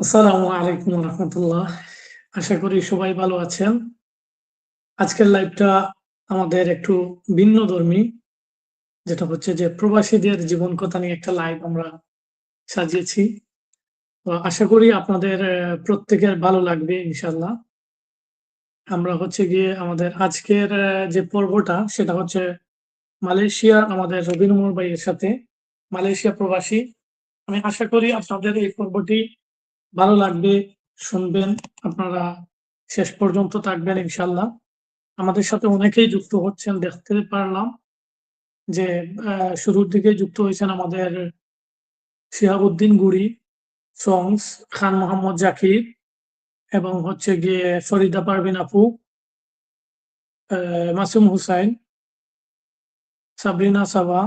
আসসালামু আলাইকুম রহমতুল্লাহ। আশা করি সবাই ভালো আছেন। আজকের লাইভটা আমাদের একটু ভিন্ন ধর্মী, যেটা হচ্ছে যে প্রবাসীদের জীবন কথা নিয়ে একটা লাইভ আমরা সাজিয়েছি। তো আশা করি আপনাদের প্রত্যেকের ভালো লাগবে ইনশাল্লাহ আমরা হচ্ছে গিয়ে আমাদের আজকের যে পর্বটা, সেটা হচ্ছে মালয়েশিয়া, আমাদের রবীন্দ্র ভাইয়ের সাথে মালয়েশিয়া প্রবাসী। আমি আশা করি আপনাদের এই পর্বটি ভালো লাগবে, শুনবেন, আপনারা শেষ পর্যন্ত থাকবেন ইনশাল্লাহ আমাদের সাথে অনেকেই যুক্ত হচ্ছেন, দেখতে পারলাম যে শুরুর দিকে যুক্ত হয়েছেন আমাদের শিহাবুদ্দিন গুড়ি সংস খান মোহাম্মদ জাকির এবং হচ্ছে গিয়ে ফরিদা পারভিন আপু মাসুম হুসাইন, সাবরিনা সাবা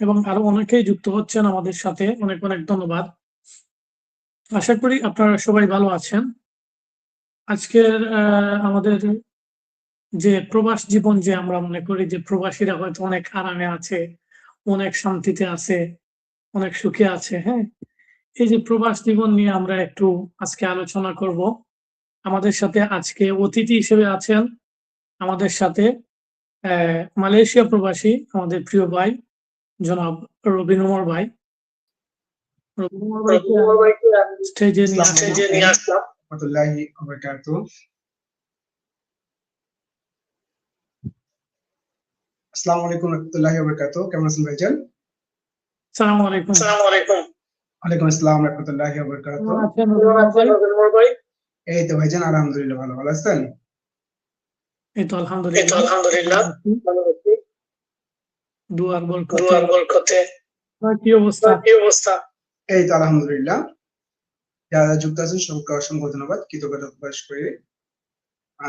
এবং আরও অনেকেই যুক্ত হচ্ছেন আমাদের সাথে। অনেক অনেক ধন্যবাদ। আশা করি আপনারা সবাই ভালো আছেন। আজকের আমাদের যে প্রবাস জীবন যে আমরা মনে করি যে প্রবাসীরা হয়তো অনেক আরামে আছে, অনেক শান্তিতে আছে, অনেক সুখে আছে হ্যাঁ? এই যে প্রবাস জীবন নিয়ে আমরা একটু আজকে আলোচনা করব। আমাদের সাথে আজকে অতিথি হিসেবে আছেন আমাদের সাথে মালয়েশিয়া প্রবাসী আমাদের প্রিয় ভাই, জনাব রবিনুমর ভাই। স্টেজে নিয়ে আসলাম। নিয়ে আসলাম রহমতুল্লাহি ওয়া আসসালামু আলাইকুম রহমতুল্লাহি ওয়া কেমন আছেন ভাইজান আসসালামু আলাইকুম আসসালামু আলাইকুম ওয়ালাইকুম আসসালাম রহমতুল্লাহি ওয়া বারাকাতুহু কেমন আছেন রবিনুমর ভাই? এই তো ভাইজান আলহামদুলিল্লাহ ভালো ভালো আছেন এই তো আলহামদুলিল্লাহ এই তো আলহামদুলিল্লাহ। ভালো আছি দুয়ার বরকতে দুয়ার বরকতে কি অবস্থা কি অবস্থা এই তো আলহামদুলিল্লাহ। যারা যুক্ত আছেন সকলকে অসংখ্য ধন্যবাদ। কৃতজ্ঞতা প্রকাশ করে।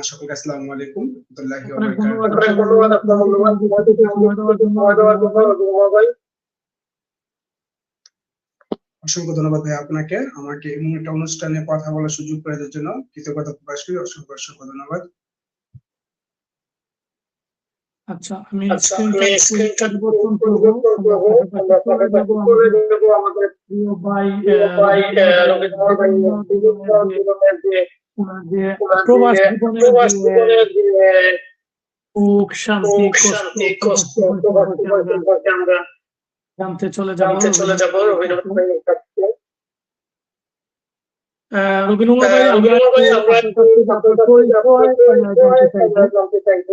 সকলকে আসসালামু আলাইকুম। অসংখ্য ধন্যবাদ ভাই আপনাকে। আমাকে এমন একটা অনুষ্ঠানে কথা বলার সুযোগ করে দেওয়ার জন্য কৃতজ্ঞতা প্রকাশ করি। অসংখ্য অসংখ্য ধন্যবাদ। আচ্ছা আমি স্ক্রিনটা পরিবর্তন করব আমরা পাশাপাশি করে দেব আমাদের প্রিয় ভাই ভাই জীবনের যে- যে প্রবাস জীবনের প্রবাস যে জীবনের যে সুখ শান্তি কষ্ট শান্তি কষ্ট সম্পর্কে আমরা জানতে চলে যাব জানতে চলে যাব রবীন্দ্র ভাইয়ের কাছে। আহ, রবীন্দ্র ভাই আমরা রবীন্দ্র ভাই আমরা একটু একটু আপনার কাছ থেকে আপনার আপনার পরিচয় আমরা জানতে চাইব।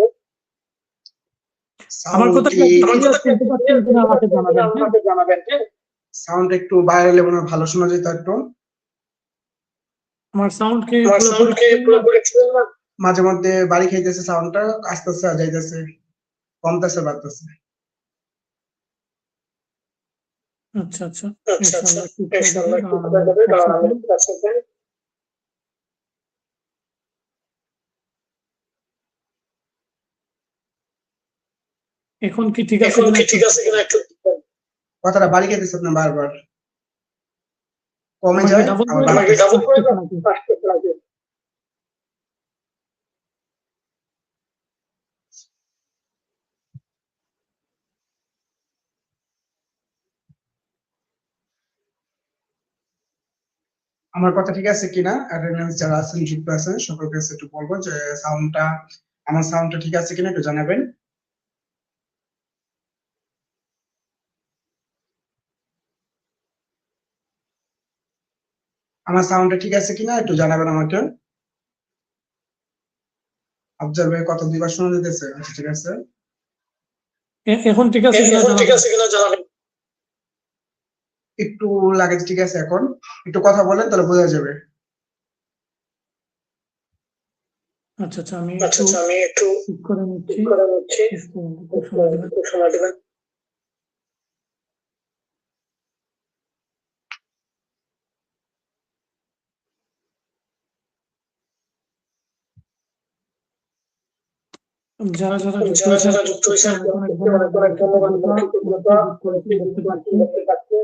আমরা কথা জানাবেন? সাউন্ড একটু বাইরে এলে মনে ভালো শোনা যেত একটু। আমার সাউন্ড কি সাউন্ড কি পুরোপুরি মাঝে মধ্যে বাড়ি খাইতেছে সাউন্ডটা আস্তে আস্তে যাইতেছে কমতেছে বাড়তেছে। আচ্ছা আচ্ছা আচ্ছা আচ্ছা ইনশাআল্লাহ ঠিক হয়ে যাবে ইনশাআল্লাহ ঠিক দাঁড়ান হয়ে যাবে এক দাঁড়ান second। আমি এক second। এখন কি ঠিক আছে এখন কি ঠিক আছে কিনা একটু কথাটা বাড়ি খাইতেছে আপনার বারবার। কমে যায় করে নাকি? আমার কথা ঠিক আছে কিনা? অ্যাটেন্ডেন্স যারা আছেন যুক্ত আছেন সকলের কাছে একটু বলব যে সাউন্ডটা আমার সাউন্ডটা ঠিক আছে কিনা একটু জানাবেন। আমার সাউন্ডটা ঠিক আছে কিনা একটু জানাবেন আমাকে। ভাই কত দুইবার শোনা যেতেছে? আচ্ছা ঠিক আছে। এখন ঠিক আছে এখন ঠিক আছে কিনা জানাবেন। একটু লাগে ঠিক আছে এখন। একটু কথা বলেন তাহলে বোঝা যাবে। আচ্ছা আচ্ছা আমি আচ্ছা একটু আচ্ছা আমি একটু ঠিক করে নিচ্ছি। ঠিক করে নিচ্ছি। সময় দেবেন। যারা যারা যুক্ত হয়েছেন যারা যুক্ত অনেক ধন্যবাদ দেখতে পাচ্ছি।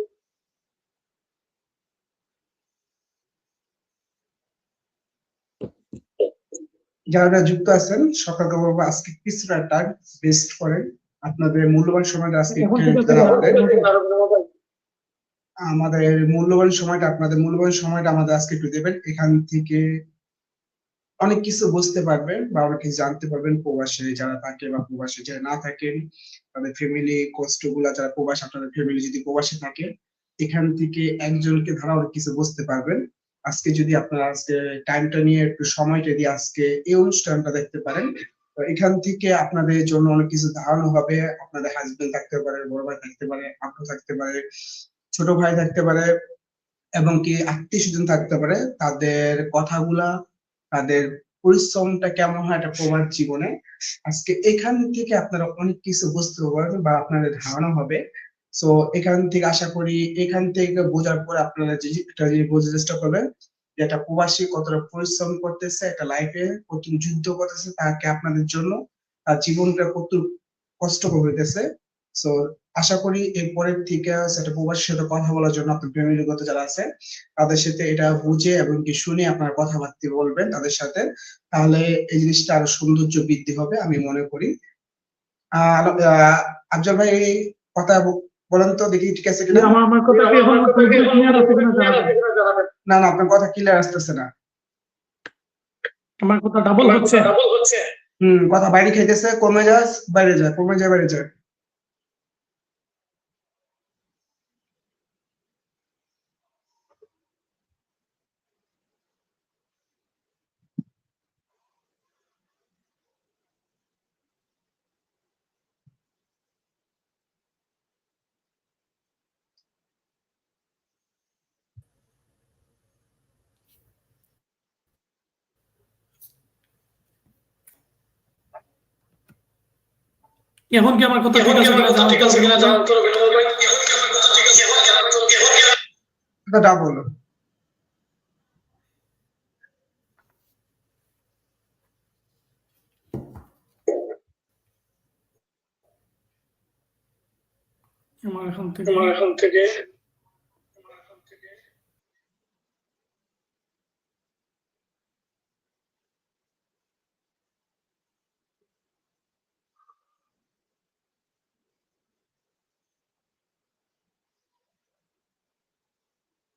যারা যারা যুক্ত আছেন সকালকে বলব আজকে কিছুটা টাইম বেস্ট করেন আপনাদের মূল্যবান সময়টা আজকে। আমাদের মূল্যবান সময়টা আপনাদের মূল্যবান সময়টা আমাদের আজকে একটু দেবেন এখান থেকে অনেক কিছু বুঝতে পারবেন বা অনেক কিছু জানতে পারবেন প্রবাসে, যারা থাকে বা প্রবাসে, যারা না থাকেন, তাদের ফ্যামিলি কষ্টগুলা যারা প্রবাস, আপনাদের ফ্যামিলি যদি প্রবাসে থাকে, এখান থেকে একজনকে ধারা অনেক কিছু বুঝতে পারবেন। আজকে যদি আপনারা আজকে টাইমটা নিয়ে একটু সময়টা দিয়ে আজকে এই অনুষ্ঠানটা দেখতে পারেন এখান থেকে আপনাদের জন্য অনেক কিছু ধারণা হবে। আপনাদের হাজবেন্ড থাকতে পারে, বড় ভাই থাকতে পারে আপু থাকতে পারে, ছোট ভাই থাকতে পারে, এবং কি আত্মীয় স্বজন থাকতে পারে, তাদের কথাগুলা তাদের পরিশ্রমটা কেমন হয় একটা প্রবাস জীবনে। আজকে এখান থেকে আপনারা অনেক কিছু বুঝতে পারবেন বা আপনাদের ধারণা হবে। সো এখান থেকে আশা করি এখান থেকে বোঝার পর আপনারা যে একটা জিনিস বোঝার চেষ্টা করবেন, যে একটা প্রবাসী কতটা পরিশ্রম করতেছে, একটা লাইফে কত যুদ্ধ করতেছে, তাকে আপনাদের জন্য, তার জীবনটা কত কষ্টকর হইতেছে সো আশা করি এরপরের থেকে সেটা প্রবাসীর সাথে কথা বলার জন্য আপনার ফ্যামিলিগত যারা আছে তাদের সাথে এটা বুঝে এবং কি শুনে আপনার কথাবার্তা বলবেন তাদের সাথে তাহলে এই জিনিসটা আরও সৌন্দর্য বৃদ্ধি হবে আমি মনে করি। আফজল ভাই কথা ব- বলেন তো দেখি ঠিক আছে কিনা? আমার আমার কথা। না না আপনার কথা ক্লিয়ার আসতেছে না। আমার কথা ডাবল হচ্ছে। হুম কথা বাইরে খাইতেছে কমে যায় বাইরে যায় কমে যায় বাইরে যায় এখন কি আমার কথা ঠিক আছে কিনা জানান তো বিনোদ ভাই? এটা ডাবল আমার এখন থেকে আমার এখন থেকে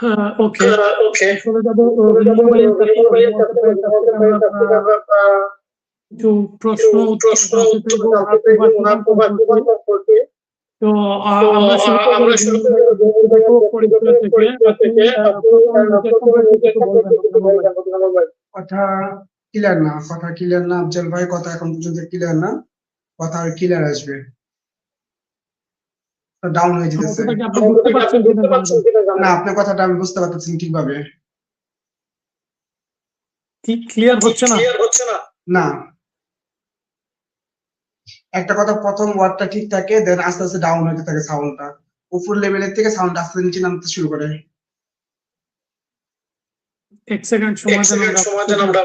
নিজের কিছু বলবেন, সম্পর্কে বিনোদ ভাই। কথা ক্লিয়ার না কথা ক্লিয়ার না আফজল ভাই কথা এখন পর্যন্ত ক্লিয়ার না কথা আর ক্লিয়ার আসবে ডাউন হয়ে আমার যেতেছে কথা কি আপনি বুঝতে পারছেন কিনা বুঝতে পারছেন জানাবেন। কিনা জানাবেন। না। আপনার কথাটা আমি বুঝতে পারতেছি ঠিকভাবে। কি ক্লিয়ার হচ্ছে না? না। না। একটা কথা প্রথম ওয়ার্ডটা ঠিক থাকে দেন আস্তে আস্তে ডাউন হতে থাকে সাউন্ডটা উপর লেভেলের থেকে সাউন্ড আস্তে নিচে নামতে শুরু করে। এক সেকেন্ড সময় দেন আমরা